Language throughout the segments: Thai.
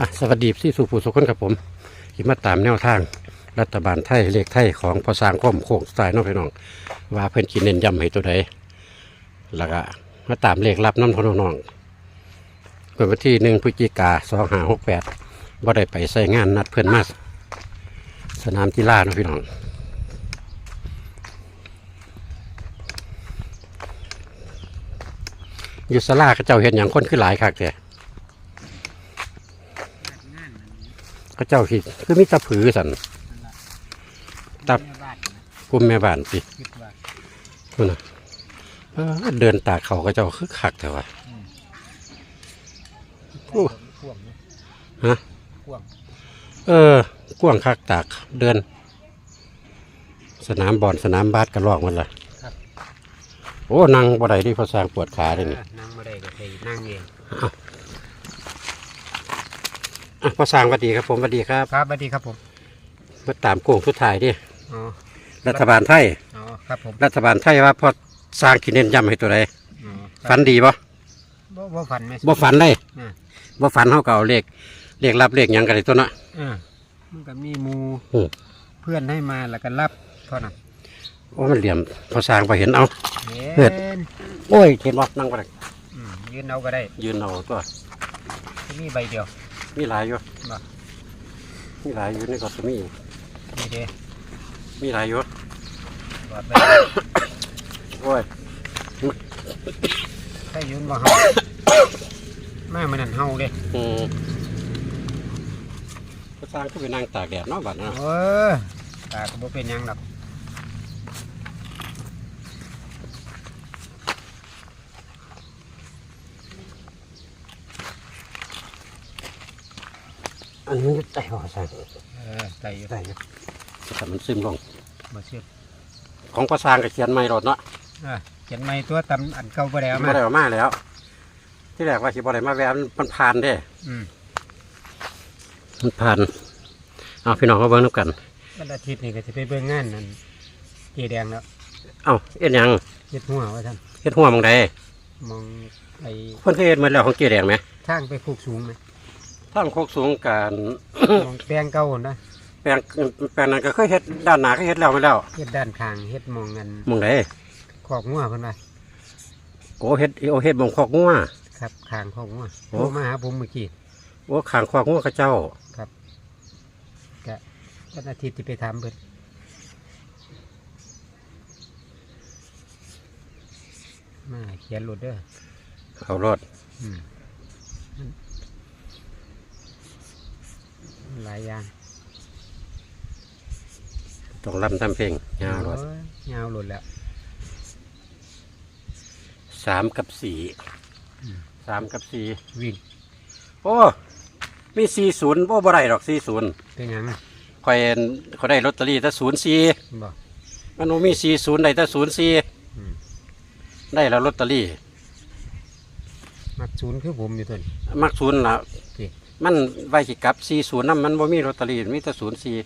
อะสวัสดีที่สุภูสุขคนครับผมที่มาตามแนวทาง รัฐบาลไทยเลขไทยของพอสร้างข้อมโค้งสไตล์น้องพี่น้อง ว่าเพิ่นกินเน้นย้ำให้ตัวใดแล้วก็มาตามเลขรับน้ำทนน้องเปิดวันที่หนึ่งพฤศจิกาสองห้าหกแปดว่าได้ไปใส่งานนัดเพื่อนมาสนามกีฬาเนาะพี่น้องอยู่สลาเขาเจ้าเห็นอย่างคนคือหลายคักแต่ เขาเจ้าคิดคือมิตรผือสัน ตับ กลุ่มแม่บ้านสิคิดว่านู่นน่ะเออเดินตากเขาเขาเจ้าคือคักแต่ว่า โอ้ พ่วงนะฮะ พ่วงเออกว้างคักตากเดิน สนามบอลสนามบาสกระลอกมันละโอ้นั่งบ่ได้ที่พอสร้างปวดขาเลยนี่อะนั่งมาได้ก็ไปนั่งเองอ่ะพอสร้างหวัดดีครับผมหวัดดีครับครับสวัสดีครับผม มาตามโค้งสุดท้ายดิอ๋อ รัฐบาลไทย อ๋อ ครับผม รัฐบาลไทยว่าพอสร้างขีดเน้นย้ำให้ตัวใดอ๋อครับฝันดีปะบ่บ่ฝันไหมบ่ฝันเลยอ่าบ่ฝันเขาก็เอาเลขเลขรับเลขหยังกันเลยตัวเนาะ อ่ามันก็มีหมูอืมเพื่อนให้มาแล้วก็รับเท่านั้นโอ้มันเหลี่ยมพอสร้างไปเห็นเอาเฮ็เห็ด นโอ้ยเห็นว่านั่งไปเลยอืมยืนเอาก็ได้ยืนเอาตัวมีใบเดียว มีหลายอยู่บ่ มีหลายอยู่ในก็จะมีอีกนี่เด้มีหลายอยู่บอดใบโอ้ยถ้ายืนบ่เฮามามันนั่นเฮาเด้อืมพอสร้างก็ไปนั่งตากแดดเนาะบัดเนาะเออตาก็บ่เป็นหยังดอก อันนี้มันใจพอสร้างเออใจอยู่ได้อยู่แต่มันซึมลงบ่เชื่อของพอสร้างก็เขียนไม่รถเนาะอะเขียนไม่ตัวตำอันเก่าบ่ได้เอาไม่มาได้ออกมาแล้ว ที่แรกว่าสิบ่ได้มาแวะมันผ่านเด้อืมมันผ่านเอาพี่น้องเขาเบิ่งน้ำกันวันอาทิตย์นี่ก็จะไปเบิ่งงานนั่นเจแดงแล้วเอ้าเอ็ดหยังเฮ็ดหัวว่าท่านเฮ็ดหัวหมองใดมองไปเพิ่นเคยเฮ็ดมาแล้วของเกแดงไหมทางไปคูกสูงไหม ทางโคกสูงการมองแปลงเก่าหั่นนะแปลงแปลงนั้นก็เคยเฮ็ดด้านหน้าก็เฮ็ดแล้วมาแล้วเฮ็ดด้านข้างเฮ็ดมองเงินหมองใดขอกงัวเพิ่นว่าโอ้เฮ็ดโอ้เฮ็ดหมองคอกงัว ครับข้างขอกงัวโอ้โทรมาหาผมเมื่อกี้โอ้ข้างคอกงัวเขาเจ้าวันอาทิตย์ที่ไปทำเพิ่นมาเขียนรถเด้อเอารถอืมมัน หลายอย่างต้องรำทำเพลงยาวรถโอ้ยยาวหลุดแล้วสามกับสี่อืมสามกับสี่วิ่งโอ้มีสี่ศูนย์โอ้บ่ได้ดอกสี่ศูนย์เป็นหยังข่อยเขาได้ลอตเตอรี่แต่ศูนย์สี่บอกมันบ่มีสี่ศูนย์ได้แต่ศูนย์สี่อืมได้แล้วลอตเตอรี่ มักศูนย์คือผมอยู่ตัวนี้มักศูนย์ละจริง มันไว้สิกลับสี่ศูนย์นั่นมันบ่มีลอตเตอรี่มีแต่ศูนย์สี่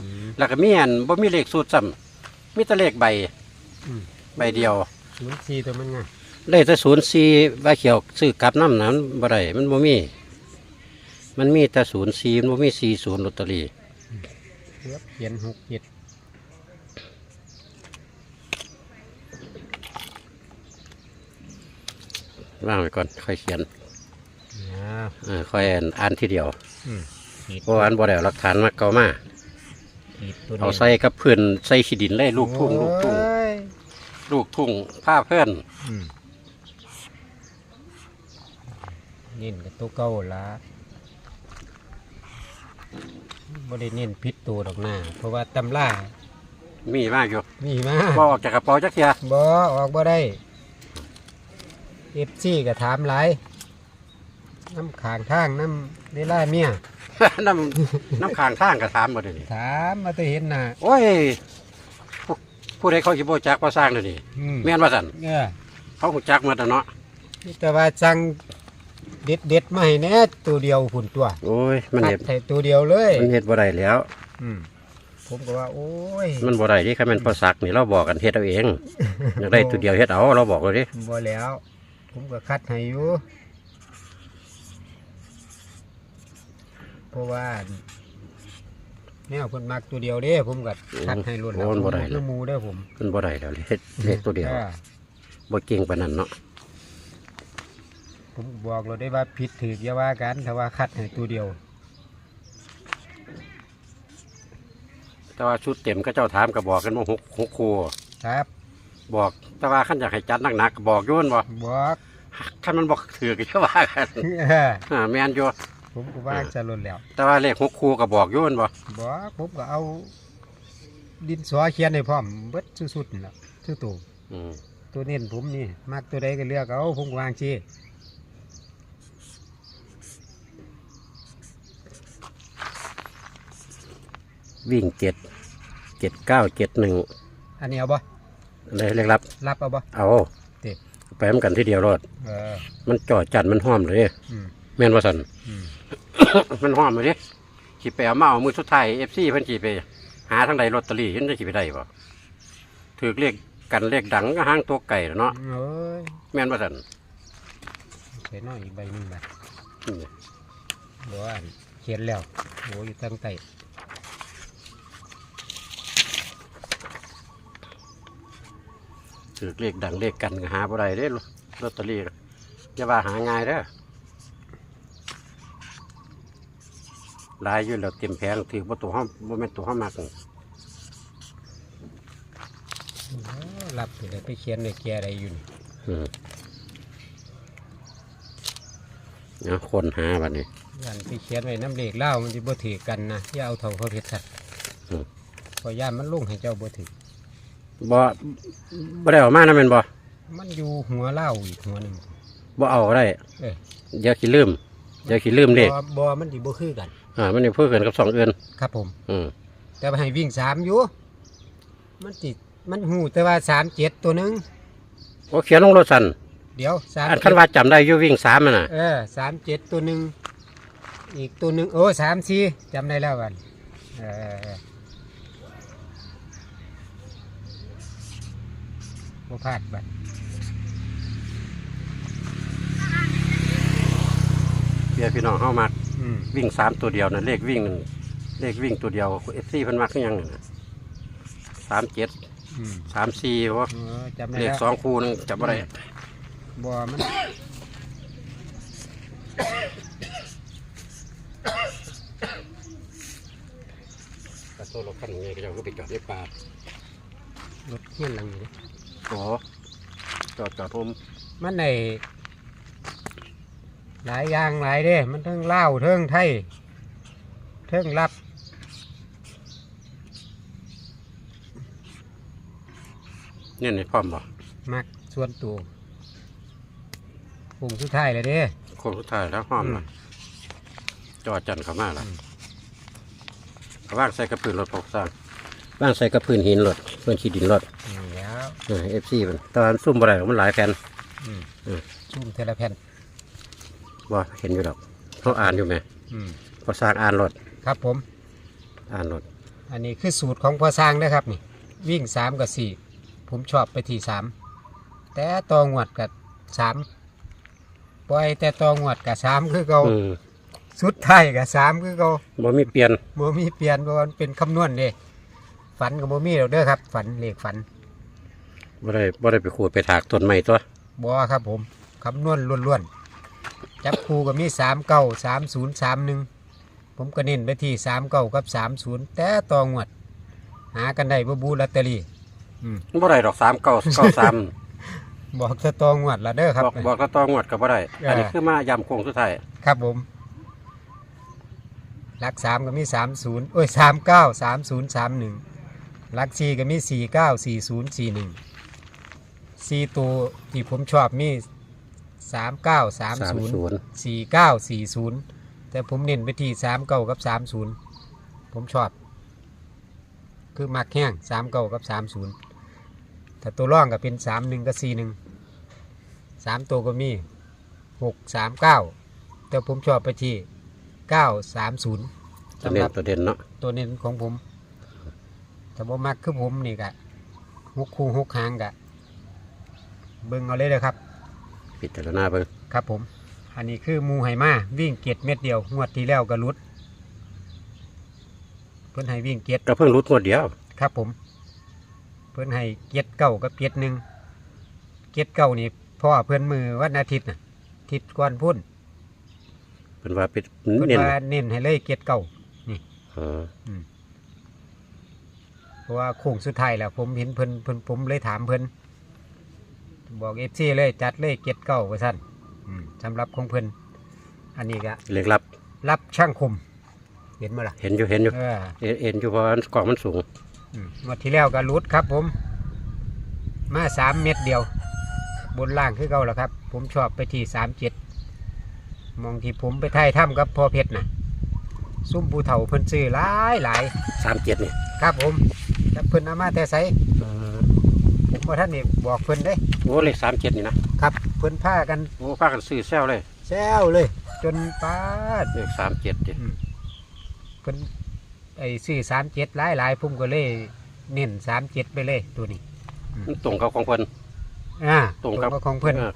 อืมแล้วก็มีอันบ่มีเลขสูตรซ้ำมีแต่เลขใบอืมใบเดียวศูนย์สี่ตัวมันไงได้แต่ศูนย์สี่ใบเขียวซื้อกลับน้ำนั้นบ่ได้มันบ่มี มันมีแต่ศูนย์สี่มันบ่มีสี่ศูนย์ลอตเตอรี่เลือบเขียนหกเจ็ดว่างไว้ก่อนค่อยเขียนอ่า เออค่อยอ่านอ่านทีเดียวอืมขีดเพราะว่าอันบ่ได้เอาหลักฐานมาเก่ามาขีดตัวนี้เอาใส่กับเพื่อนใส่ขี้ดินเลยลูกทุ่งลูกทุ่งโอ้ยลูกทุ่งผ้าเพื่อนอืมเน้นกับตัวเก่าละบ่ได้เน้นพิษตัวดอกหน้า เพราะว่าตำล่ามีมากอยู่มีมาบ่ออกจากกระเป๋าจักเทียบ่ออกบ่ได้เอฟซีก็ถามหลาย น้ำขางทางน้ำเวลาเมียน้ำน้ำค้างทางกระถามบ่เดี๋ยวนี้ถามมาแต่เห็นหน้าโอ้ยผู้ผู้ใดเขาสิบ่จักว่าสร้างเดี๋ยวนี้อืมแม่นว่าซั่นเออเขาหูจักหมาแต่เนาะมีแต่ว่าจังเด็ดเด็ดๆมาให้แหน่ตัวเดียวหุ่นตัวโอ้ยมันตัเฮ็ดดใส่ตัวเดียวเลย มันเฮ็ดบ่ได้แล้ว อืมผมก็ว่า โอ้ยมันบ่ได้ที่คันแม่นพอสักนี่เราบอกกันเฮ็ดเอาเองอยากได้ตัวเดียวเฮ็ดเอาเราบอกเลยดิบ่แล้ว ผมก็คัดให้อยู่ เพราะว่าแนวเพิ่นมักตัวเดียวเด้ผมก็คัดให้รุ่นแล้วโอ้มันบ่ได้คืแล้อวหมูเด้อผมขึ้นบ่ได้แล้วเลขเลขตัวเดียวอ่าบ่เก่งปานนั้นเนาะผมบอกเราได้ว่าผิดถืออย่าว่ากันแต่ว่าคัดให้ตัวเดียว แต่ว่าชุดเต็มก็เจ้าถามก็บอกกันว่าหกหกครูครับ บอก แต่ว่าขั้นอยากให้จัดหนักๆก็บอกโยแม่นบ่บอก ขั้นมันบอกถือก็จะว่ากันเอออ่าแม่นอยู่ ผมก็ว่าจะลดแล้วแต่ว่าเลขหกครูก็บอกโยแม่นบ่บอกผมก็เอา ดินสอเขียนให้พร้อมเบิดสุดๆนี่แหละชื่อตัวอืมตัวเน้นผมนี่มักตัวใดก็เลือกเอาผมก็วางชีวิ่งเจ็ดเจ็ดเก้าเจ็ดหนึ่งอันนี้เอาบ่เลยเลขรับรับเอาบ่ เอาติไปเหมือนกันที่เดียวรอด เออมันจอดจัดมันห้อมเลยอืมแม่นว่าสัน อืม มันห้อมเลยดิขี่ไปเอามาเอามือสุดท้ายเอฟซีเพิ่นขี่ไป หาทางใดลอตเตอรี่ยันจะขี่ไปได้บ่ถือเลขกันเลขดังก็ห้างตัวไก่แล้วเนาะเอ้ยแม่นว่าสันใส่น้อยอีกใบหนึงนะอืมบอกว่าเขียนแล้วโอ้ยตั้งใจถือเลขดังเลขกันก็หาบ่ได้เด้ลอตเตอรี่อย่าว่าหาง่ายเด้อ หลายอยู่แล้วเต็มแผงถือบ่ตัวห้องบ่แม่นตัวห้องมากโอ้รับไปเลยไปเขียนในแกอะไรอยู่นี่อืมเอาคนหาบัดนี้ ยันไปเขียนไว้น้ำเหล็กเล่ามันจะบ่ถือกันนะอย่าเอาเท่าเขาเท็ดสัตว์อืม พอย่านมันลุ่งให้เจ้าบ่ถือบ่บ่ได้เออกมานะแม่นบ่มันอยู่หัวเล่าอีกหัวหนึ่ง บ่เอาก็ได้ เอ้ย เดี๋ยวขี้ลืม เดี๋ยวขี้ลืมเด็กบ่บ่มันสิบ่คือกัน อ่ามันนี่เพื่อเกินกับสองเอือนครับผม อืมแต่ว่าให้วิ่งสามอยู่ มันติดมันหูแต่ว่าสามเจ็ดตัวหนึง โอ้เขียนลงรถสันเดี๋ยวสามอันคันว่าจำได้อยู่วิ่งสามมันน่ะ เออสามเจ็ดตัวหนึ่งอีกตัวหนึ่งโอ้สามสี่จำได้แล้วกันเออเออเออบ่พลาดบัด เพี่พี่น้องเข้ามาอืมวิ่งสามตัวเดียวนะเลขวิ่งนั่นเลขวิ่งตัวเดียวเอฟซีเพิ่นมักคือหยังนั่นน่ะสามเจ็ดอืมสามสี่วะเออจำได้เลขแล้วสองคู่นึงจำบ่ได้บ่มันกระโซรถคันนี้ก็จะก็ไปจอดในป่ารถเฮี้ยนหลังนี้โอ้จอดจอดผมมันใน หลายอย่างหลายเด้ มันเทิงเล่าวเทิงไทยเทิงรับเนี่ยในพร้อมบ่มักส่วนตัวปุ่งสุดท้ายเลยเด้โค้งสุดท้ายแล้วพร้อมละจอดจันเข้ามาละอืมเขาว่างใส่กระพื้นรถพกสร้างว่างใส่กระพื้นหินรถเพื่อนขี้ดินรถนี่แล้วเอฟซีมันตอนซุ่มบ่ได้หรอกมันหลายแผ่นอืมอืมชุ่มเทละแผ่น บ่เห็นอยู่ดอกเขาอ่านอยู่ไหมอืมพอสร้างอ่านรถครับผม อ่านรถอันนี้คือสูตรของพ่อสร้างนะครับนี่ วิ่งสามกับสี่ผมชอบไปที่สามแต่ตองวดกับสามปล่อยแต่ตองวดกับสามคือเก่าอืมสุดท้ายกับสามคือเก่าบ่มีเปลี่ยนบ่มีเปลี่ยนเพราะว่ามันเป็นคำนวณเด้ฝันกับบ่มีหรอกเด้อครับ ฝันเลขฝันบ่ได้บ่ได้ไปขูดไปถากต้นไม้ตัวบ่ครับผมคำนวณล้วนๆ จับคู่ก็มีสามเก้าสามศูนย์สามหนึ่งผมก็เน้นไปที่สามเก้ากับสามศูนย์แต่ตองวด หากันได้บ่บูลอตเตอรี่บ่ได้ดอกสามเก้าเก้าสามบอกจะตองวดละเด้อครับ บอกบอกก็ต้องงวดก็บ่ได้เอออัอันนี้คือมาย้ำโค้งสุดท้ายครับผมหลักสามก็มีสามศูนย์โอ้ยสามเก้าสามศูนย์สามหนึ่งหลักสี่ก็มีสี่เก้าสี่ศูนย์สี่หนึ่งสี่ตัวที่ผมชอบมี สามเก้าสามสามศูนย์ศูนย์สี่เก้าสี่ศูนย์แต่ผมเน้นไปที่สามเก้ากับสามศูนย์ผมชอบ คือมักแห้งสามเก้ากับสามศูนย์ถ้าตัวร่องก็เป็นสามหนึ่งกับสี่หนึ่งสามตัวก็มีหกสามเก้าแต่ผมชอบไปที่เก้าสามศูนย์ตัวสำเน้หนรับตัวเด่นเนาะตัวเน้นของผม แต่บ่มักคือผมนี่กะหกคู่หกหางกะ เบิ่งเอาเลยเลยครับ พิจารณาเบิ่งครับผม อันนี้คือหมูไหมาวิ่งเกียดเม็ดเดียวงวดที่แล้วก็หลุด เพิ่นให้วิ่งเกียรก็เพิ่งรุดงวดเดียว ครับผม เพิ่นให้เกียรเก้ากับเกียรหนึ่งเกียรเก้านี่พ่อเพิ่นมือวันอาทิตย์น่ะอาทิตย์ก่อนพุ่นเป็นว่าเป็นเพิ่นเน้นว่าเน้นให้เลยเกียรเก้าเออเพราะว่าโค้งสุดท้ายแล้วผมเห็นเพิ่นเพิ่นผมเลยถามเพิ่น บอกเอฟซีเลยจัดเลยเกียรเก้าว่าซั่นอืมสำหรับของเพิ่นอันนี้ก็เลขลับ รับช่างคม เห็นไหมล่ะเห็นอยู่เห็นอยู่เออเห็นเห็นอยู่เพราะว่ากล่องมันสูง อืมงวดที่แล้วก็รุดครับผม มาสามเม็ดเดียว บนล่างคือเก่าแล้วครับ ผมชอบไปที่สามเจ็ดมองที่ผมไปไทยถ้ำกับพ่อเพชรน่ะซุ่มภูเถาเพิ่นซื้อหลายหลาย สามเจ็ดนี่ ครับผมจักเพิ่นเอามาแต่ไส ผมว่าท่านนี่บอกเพิ่นเด้ โอ้เลขสามเจ็ดนี่นะครับเพิ่นพากันโอ้พากันซื้อแซวเลยแซวเลย จนป้าดเลขสามเจ็ดดิเพิ่นไอ้ซื้อสามเจ็ดหลายหลายๆผมก็เลยเน้นสามเจ็ดไปเลยตัวนี้มันตรงกับของเพิ่นอ่าตรงกับของเพิ่นออ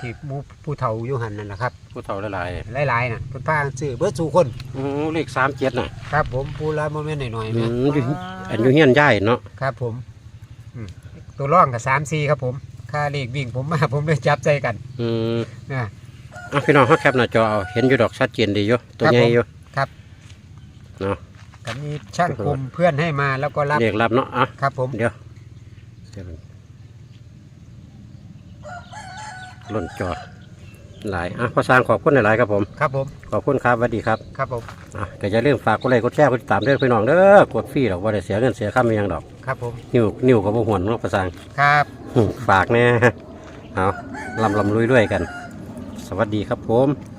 ที่หมูผู้เฒ่าอยู่หันนั่นแหละครับผู้เฒ่าหลายหลายๆน่ะเพิ่นพากันซื้อเบิดสู่คนๆโอ้เลขสามเจ็ดน่ะครับผมปูละโมเมนต์หน่อยๆอืแม่มอยู่อันอยู่เฮียนย่ายเนาะครับผมอืม ตัวร่องกับสามสี่ครับผมค่าเลขวิ่งผมมาผมเลยจับใจกันอืมนะอะพี่น้องเขาแคปหน้าจอเอาเห็นอยู่ดอกชัดเจนดีอยู่ตัวครับใหญ่ผมอยู่ครับเนาะก็มีช่างคมเพื่อนให้มาแล้วก็รับเรียกรับเนาะอะครับ ผมเดี๋ยวเดี๋ยวมันหล่นจอดหลายอะพอสร้างขอบคุณหลายๆครับผม ครับผม ขอบคุณครับสวัสดีครับ ครับผม อะก็อย่าลืมฝากกดไลค์กดแชร์กดติดตามด้วยพี่น้องเด้อกดฟรีหรอกว่าได้เสียเงินเสียค่าไม่ยังดอก ครับผมนิ้วนิ้วกับพวกหวนเนาะภาษาครับ ฝากแน่เอาลำลำลุยๆกัน สวัสดีครับผม